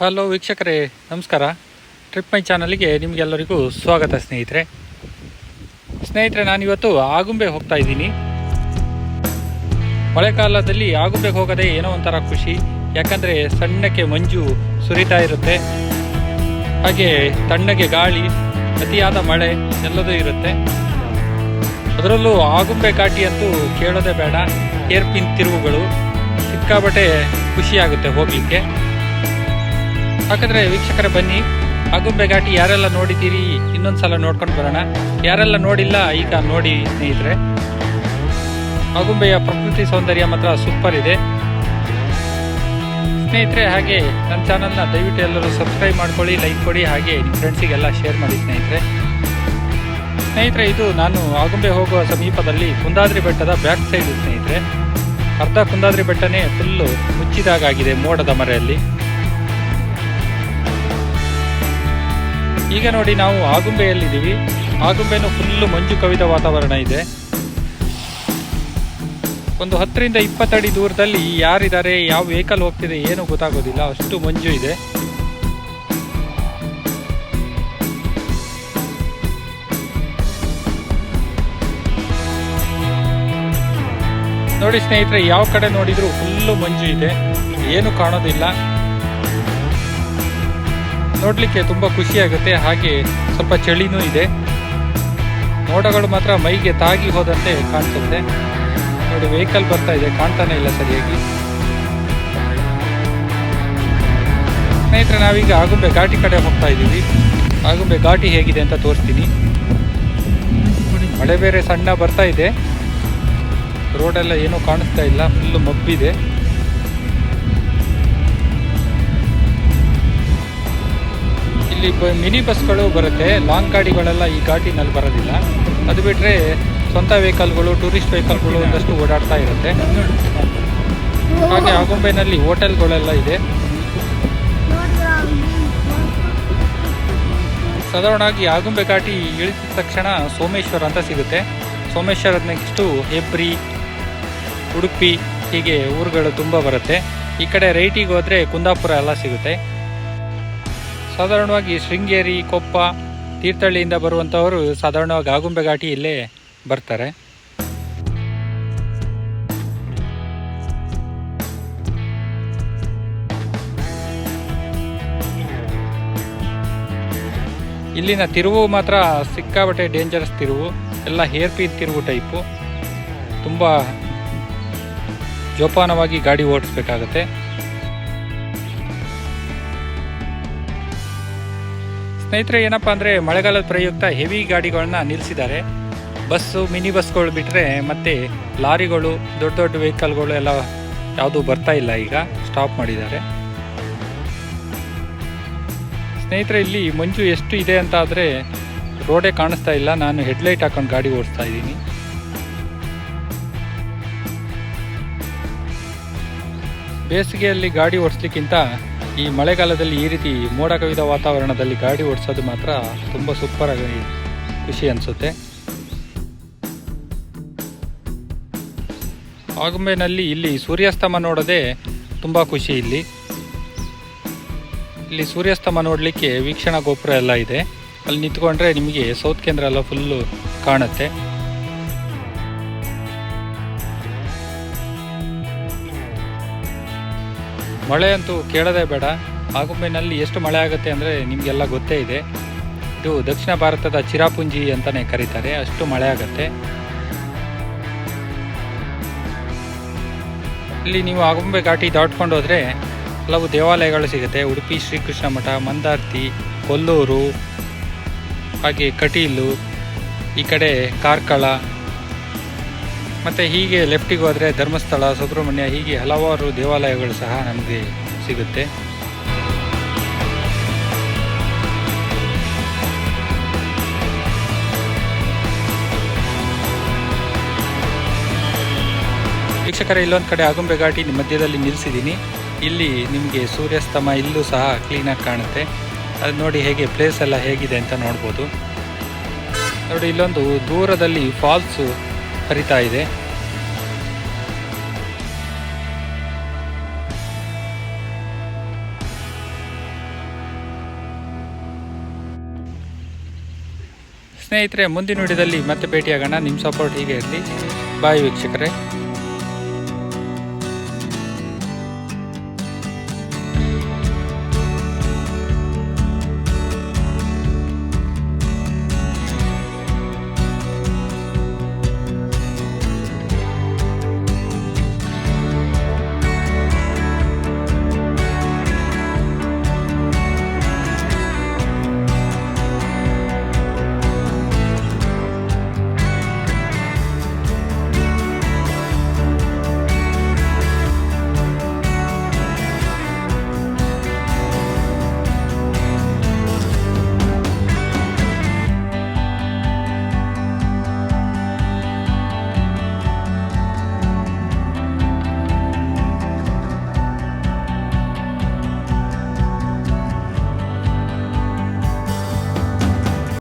Hello ವೀಕ್ಷಕರೇ, ನಮಸ್ಕಾರ. Trip ಮೈ ಚಾನಲ್ಗೆ ನಿಮಗೆಲ್ಲರಿಗೂ ಸ್ವಾಗತ, ಸ್ನೇಹಿತರೆ. ಸ್ನೇಹಿತರೆ, ನಾನಿವತ್ತು ಆಗುಂಬೆ ಹೋಗ್ತಾ ಇದ್ದೀನಿ. ಮಳೆಗಾಲದಲ್ಲಿ ಆಗುಂಬೆಗೆ ಹೋಗೋದೇ ಏನೋ ಒಂಥರ ಖುಷಿ. ಯಾಕಂದರೆ ಸಣ್ಣಕ್ಕೆ ಮಂಜು ಸುರಿತಾ ಇರುತ್ತೆ. ಹಾಗೆ ತಣ್ಣಗೆ ಗಾಳಿ, ಅತಿಯಾದ ಮಳೆ, ಎಲ್ಲದೂ ಇರುತ್ತೆ. ಅದರಲ್ಲೂ ಆಗುಂಬೆ ಕಾಟಿ ಅಂತೂ ಕೇಳೋದೇ ಬೇಡ. ಏರ್ಪಿನ್ ತಿರುವುಗಳು. ಸಿಕ್ಕಾಬಟ್ಟೆ ಖುಷಿಯಾಗುತ್ತೆ ಹೋಗಲಿಕ್ಕೆ. ಹಾಗಾದ್ರೆ ವೀಕ್ಷಕರ ಬನ್ನಿ. ಆಗುಂಬೆ ಘಾಟಿ ಯಾರೆಲ್ಲ ನೋಡಿದ್ದೀರಿ ಇನ್ನೊಂದ್ಸಲ ನೋಡ್ಕೊಂಡು ಬರೋಣ. ಯಾರೆಲ್ಲ ನೋಡಿಲ್ಲ, ಈಗ ನೋಡಿ ಸ್ನೇಹಿತರೆ. ಆಗುಂಬೆಯ ಪ್ರಕೃತಿ ಸೌಂದರ್ಯ ಮಾತ್ರ ಸೂಪರ್ ಇದೆ. ಸ್ನೇಹಿತರೆ, ಹಾಗೆ ನನ್ನ ಚಾನಲ್ನ ದಯವಿಟ್ಟು ಎಲ್ಲರೂ ಸಬ್ಸ್ಕ್ರೈಬ್ ಮಾಡ್ಕೊಳ್ಳಿ ಲೈಕ್ ಕೊಡಿ, ಹಾಗೆ ನಿಮ್ಮ ಫ್ರೆಂಡ್ಸಿಗೆಲ್ಲ ಶೇರ್ ಮಾಡಿ ಸ್ನೇಹಿತರೆ. ಸ್ನೇಹಿತರೆ, ಇದು ನಾನು ಆಗುಂಬೆ ಹೋಗುವ ಸಮೀಪದಲ್ಲಿ ಕುಂದಾದ್ರಿ ಬೆಟ್ಟದ ಬ್ಯಾಕ್ ಸೈಡ್ ಸ್ನೇಹಿತರೆ. ಅರ್ಧ ಕುಂದಾದ್ರಿ ಬೆಟ್ಟನೇ ಫುಲ್ಲು ಮುಚ್ಚಿದಾಗಾಗಿದೆ ಮೋಡದ ಮರೆಯಲ್ಲಿ. ಈಗ ನೋಡಿ ನಾವು ಆಗುಂಬೆಯಲ್ಲಿದ್ದೀವಿ. ಆಗುಂಬೆನೂ ಫುಲ್ಲು ಮಂಜು ಕವಿದ ವಾತಾವರಣ ಇದೆ. ಒಂದು ಹತ್ತರಿಂದ ಇಪ್ಪತ್ತಡಿ ದೂರದಲ್ಲಿ ಯಾರಿದ್ದಾರೆ, ಯಾವ ವೆಹಿಕಲ್ ಹೋಗ್ತಿದೆ, ಏನು ಗೊತ್ತಾಗೋದಿಲ್ಲ. ಅಷ್ಟು ಮಂಜು ಇದೆ. ನೋಡಿ ಸ್ನೇಹಿತರೆ, ಯಾವ ಕಡೆ ನೋಡಿದ್ರು ಫುಲ್ಲು ಮಂಜು ಇದೆ. ಏನು ಕಾಣೋದಿಲ್ಲ. ನೋಡಲಿಕ್ಕೆ ತುಂಬ ಖುಷಿಯಾಗುತ್ತೆ ಹಾಗೆ ಸ್ವಲ್ಪ ಚಳಿನೂ ಇದೆ. ಮೋಡಗಳು ಮಾತ್ರ ಮೈಗೆ ತಾಗಿ ಹೋದಂತೆ ಕಾಣಿಸುತ್ತೆ. ನೋಡಿ ವೆಹಿಕಲ್ ಬರ್ತಾ ಇದೆ. ಕಾಣ್ತಾನೆ ಇಲ್ಲ ಸರಿಯಾಗಿ. ಸ್ನೇಹಿತರೆ, ನಾವೀಗ ಆಗುಂಬೆ ಘಾಟಿ ಕಡೆ ಹೋಗ್ತಾ ಇದ್ದೀವಿ. ಆಗುಂಬೆ ಘಾಟಿ ಹೇಗಿದೆ ಅಂತ ತೋರಿಸ್ತೀನಿ. ಮಳೆ ಬೇರೆ ಸಣ್ಣ ಬರ್ತಾ ಇದೆ. ರೋಡೆಲ್ಲ ಏನೂ ಕಾಣಿಸ್ತಾ ಇಲ್ಲ. ಫುಲ್ಲು ಮಬ್ಬಿದೆ. ಇಲ್ಲಿ ಬ ಮಿನಿ ಬಸ್ಗಳು ಬರುತ್ತೆ. ಲಾಂಗ್ ಗಾಡಿಗಳೆಲ್ಲ ಈ ಘಾಟಿನಲ್ಲಿ ಬರೋದಿಲ್ಲ. ಅದು ಬಿಟ್ಟರೆ ಸ್ವಂತ ವೆಹಿಕಲ್ಗಳು, ಟೂರಿಸ್ಟ್ ವೆಹಿಕಲ್ಗಳು ಒಂದಷ್ಟು ಓಡಾಡ್ತಾ ಇರುತ್ತೆ. ಹಾಗೆ ಆಗುಂಬೆನಲ್ಲಿ ಹೋಟೆಲ್ಗಳೆಲ್ಲ ಇದೆ. ಸಾಧಾರಣವಾಗಿ ಆಗುಂಬೆ ಘಾಟಿ ಇಳಿದ ತಕ್ಷಣ ಸೋಮೇಶ್ವರ ಅಂತ ಸಿಗುತ್ತೆ. ಸೋಮೇಶ್ವರದ ನೆಕ್ಸ್ಟು ಹೆಬ್ರಿ, ಉಡುಪಿ ಹೀಗೆ ಊರುಗಳು ತುಂಬ ಬರುತ್ತೆ. ಈ ಕಡೆ ರೈಟಿಗೆ ಹೋದರೆ ಕುಂದಾಪುರ ಎಲ್ಲ ಸಿಗುತ್ತೆ. ಸಾಧಾರಣವಾಗಿ ಶೃಂಗೇರಿ, ಕೊಪ್ಪ, ತೀರ್ಥಹಳ್ಳಿಯಿಂದ ಬರುವಂಥವರು ಸಾಧಾರಣವಾಗಿ ಆಗುಂಬೆ ಘಾಟಿ ಇಲ್ಲೇ ಬರ್ತಾರೆ. ಇಲ್ಲಿನ ತಿರುವು ಮಾತ್ರ ಸಿಕ್ಕಾಬಟ್ಟೆ ಡೇಂಜರಸ್ ತಿರುವು. ಎಲ್ಲ ಹೇರ್ ಪೀನ್ ತಿರುವು ಟೈಪು ತುಂಬ ಜೋಪಾನವಾಗಿ ಗಾಡಿ ಓಡಿಸ್ಬೇಕಾಗತ್ತೆ. ಸ್ನೇಹಿತರೆ, ಏನಪ್ಪ ಅಂದರೆ ಮಳೆಗಾಲದ ಪ್ರಯುಕ್ತ ಹೆವಿ ಗಾಡಿಗಳನ್ನ ನಿಲ್ಲಿಸಿದ್ದಾರೆ ಬಸ್ಸು ಮಿನಿ ಬಸ್ಗಳು ಬಿಟ್ಟರೆ ಮತ್ತು ಲಾರಿಗಳು, ದೊಡ್ಡ ದೊಡ್ಡ ವೆಹಿಕಲ್ಗಳು ಎಲ್ಲ ಯಾವುದೂ ಬರ್ತಾ ಇಲ್ಲ ಈಗ. ಸ್ಟಾಪ್ ಮಾಡಿದ್ದಾರೆ. ಸ್ನೇಹಿತರೆ, ಇಲ್ಲಿ ಮಂಜು ಎಷ್ಟು ಇದೆ ಅಂತ ಆದರೆ ರೋಡೇ ಕಾಣಿಸ್ತಾ ಇಲ್ಲ. ನಾನು ಹೆಡ್ಲೈಟ್ ಹಾಕೊಂಡು ಗಾಡಿ ಓಡಿಸ್ತಾ ಇದ್ದೀನಿ. ಬೇಸಿಗೆಯಲ್ಲಿ ಗಾಡಿ ಓಡಿಸ್ಲಿಕ್ಕಿಂತ ಈ ಮಳೆಗಾಲದಲ್ಲಿ ಈ ರೀತಿ ಮೋಡ ಕವಿದ ವಾತಾವರಣದಲ್ಲಿ ಗಾಡಿ ಓಡಿಸೋದು ಮಾತ್ರ ತುಂಬ ಸೂಪರ್ ಆಗಿ ಖುಷಿ ಅನಿಸುತ್ತೆ. ಆಗುಂಬೆನಲ್ಲಿ ಇಲ್ಲಿ ಸೂರ್ಯಾಸ್ತಮ ನೋಡೋದೇ ತುಂಬ ಖುಷಿ ಇಲ್ಲಿ. ಇಲ್ಲಿ ಸೂರ್ಯಾಸ್ತಮ ನೋಡಲಿಕ್ಕೆ ವೀಕ್ಷಣಾ ಗೋಪುರ ಎಲ್ಲ ಇದೆ. ಅಲ್ಲಿ ನಿಂತ್ಕೊಂಡ್ರೆ ನಿಮಗೆ ಸೌತ್ ಕೇಂದ್ರ ಎಲ್ಲ ಫುಲ್ಲು ಕಾಣುತ್ತೆ. ಮಳೆ ಅಂತೂ ಕೇಳೋದೇ ಬೇಡ. ಆಗುಂಬೆನಲ್ಲಿ ಎಷ್ಟು ಮಳೆ ಆಗುತ್ತೆ ಅಂದರೆ ನಿಮಗೆಲ್ಲ ಗೊತ್ತೇ ಇದೆ. ಇದು ದಕ್ಷಿಣ ಭಾರತದ ಚಿರಾಪುಂಜಿ ಅಂತಲೇ ಕರೀತಾರೆ. ಅಷ್ಟು ಮಳೆ ಆಗುತ್ತೆ. ಇಲ್ಲಿ ನೀವು ಆಗುಂಬೆ ಘಾಟಿ ದಾಟ್ಕೊಂಡು ಹೋದರೆ ಹಲವು ದೇವಾಲಯಗಳು ಸಿಗುತ್ತೆ. ಉಡುಪಿ, ಶ್ರೀಕೃಷ್ಣ ಮಠ, ಮಂದಾರ್ತಿ, ಕೊಲ್ಲೂರು, ಹಾಗೆ ಕಟೀಲು, ಈ ಕಡೆ ಕಾರ್ಕಳ ಮತ್ತು ಹೀಗೆ ಲೆಫ್ಟಿಗೆ ಹೋದರೆ ಧರ್ಮಸ್ಥಳ, ಸುಬ್ರಹ್ಮಣ್ಯ, ಹೀಗೆ ಹಲವಾರು ದೇವಾಲಯಗಳು ಸಹ ನಮಗೆ ಸಿಗುತ್ತೆ. ವೀಕ್ಷಕರ, ಇಲ್ಲೊಂದು ಕಡೆ ಆಗುಂಬೆ ಘಾಟಿ ಮಧ್ಯದಲ್ಲಿ ನಿಲ್ಲಿಸಿದ್ದೀನಿ ಇಲ್ಲಿ ನಿಮಗೆ ಸೂರ್ಯಾಸ್ತಮ ಇಲ್ಲೂ ಸಹ ಕ್ಲೀನಾಗಿ ಕಾಣುತ್ತೆ. ಅದು ನೋಡಿ ಹೇಗೆ ಪ್ಲೇಸ್ ಎಲ್ಲ ಹೇಗಿದೆ ಅಂತ ನೋಡ್ಬೋದು. ನೋಡಿ, ಇಲ್ಲೊಂದು ದೂರದಲ್ಲಿ ಫಾಲ್ಸು ಹರಿತಾ ಇದೆ. ಸ್ನೇಹಿತರೆ ಮುಂದಿನ ವಿಡಿಯೋದಲ್ಲಿ ಮತ್ತೆ ಭೇಟಿಯಾಗೋಣ. ನಿಮ್ಮ ಸಪೋರ್ಟ್ ಹೀಗೆ ಇರಲಿ. ಬಾಯಿ ವೀಕ್ಷಕರೇ.